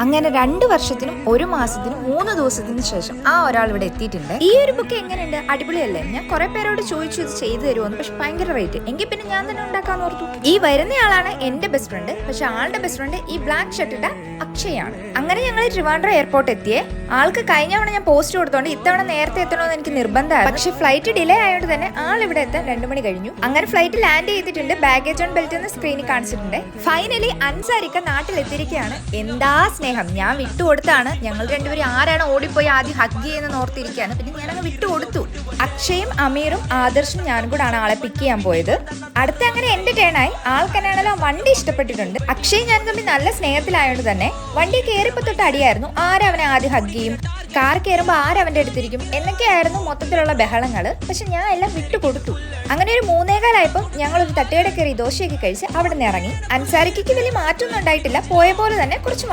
അങ്ങനെ രണ്ട് വർഷത്തിനും ഒരു മാസത്തിനും മൂന്ന് ദിവസത്തിന് ശേഷം ആ ഒരാൾ ഇവിടെ എത്തിയിട്ടുണ്ട്. ഈ ഒരു ബുക്ക് എങ്ങനെയുണ്ട്? അടിപൊളിയല്ലേ? ഞാൻ കുറെ പേരോട് ചോദിച്ചു ഇത് ചെയ്തു തരുമെന്ന് പക്ഷെ ഭയങ്കര റേറ്റ് എങ്കിൽ പിന്നെ ഞാൻ തന്നെ ഉണ്ടാക്കാൻ ഓർത്തു. ഈ വരുന്നയാളാണ് എന്റെ ബെസ്റ്റ് ഫ്രണ്ട് പക്ഷെ ആളുടെ ബെസ്റ്റ് ഫ്രണ്ട് ഈ ബ്ലാക്ക് ഷർട്ട് ഇട്ട അക്ഷയാണ്. അങ്ങനെ ഞങ്ങൾ ട്രിവാൻഡ്രം എയർപോർട്ട് എത്തിയേ. ആൾക്ക് കഴിഞ്ഞ തവണ ഞാൻ പോസ്റ്റ് കൊടുത്തോണ്ട് ഇത്തവണ നേരത്തെ എത്തണമെന്ന് എനിക്ക് നിർബന്ധമായിരുന്നു പക്ഷെ ഫ്ലൈറ്റ് ഡിലേ ആയതുകൊണ്ട് തന്നെ ആൾ ഇവിടെ എത്താൻ രണ്ടു മണി കഴിഞ്ഞു. അങ്ങനെ ഫ്ലൈറ്റ് ലാൻഡ് ചെയ്തിട്ടുണ്ട്. ബാഗേജ് ഓൺ ബെൽറ്റ് എന്ന് സ്ക്രീനിൽ കാണിച്ചിട്ടുണ്ട്. ഫൈനലി അൻസാരിക്ക നാട്ടിലെത്തിയിരിക്കുകയാണ്. എന്താ സ്നേഹം. ഞാൻ വിട്ടുകൊടുത്താണ്. ഞങ്ങൾ രണ്ടുപേരും ആരാണ് ഓടിപ്പോയി ആദ്യം ഹഗ് ചെയ്യുന്ന ഓർത്തിരിക്കുകയാണ്. പിന്നെ ഞാനങ്ങ് വിട്ടു വിട്ടുകൊടുത്തു. അക്ഷയും അമീറും ആദർശും ഞാനും കൂടെ ആണ് ആളെ പിക്ക് ചെയ്യാൻ പോയത്. അടുത്ത അങ്ങനെ എന്റെ ടേണായി ആൾക്കെന്നാണല്ലോ വണ്ടി ഇഷ്ടപ്പെട്ടിട്ടുണ്ട്. അക്ഷയ് ഞാൻ തമ്മിൽ നല്ല സ്നേഹത്തിലായതുകൊണ്ട് തന്നെ വണ്ടി കയറിപ്പോ തൊട്ട് അടിയായിരുന്നു. ആരവനെ ആദ്യം ഹഗ് ചെയ്യും? കാർ കയറുമ്പോൾ ആരവന്റെ അടുത്തിരിക്കും? എന്നൊക്കെയായിരുന്നു മൊത്തത്തിലുള്ള ബഹളങ്ങൾ പക്ഷെ ഞാൻ എല്ലാം വിട്ടുകൊടുത്തു. അങ്ങനെ ഒരു മൂന്നേകാലായപ്പോൾ ഞങ്ങൾ ഒരു തട്ടുകട കയറി ദോശയൊക്കെ കഴിച്ച് അവിടെ നിന്ന് ഇറങ്ങി. അൻസാരിക്ക് വലിയ മാറ്റമൊന്നും ഉണ്ടായിട്ടില്ല. പോയ പോലെ തന്നെ കുറച്ച്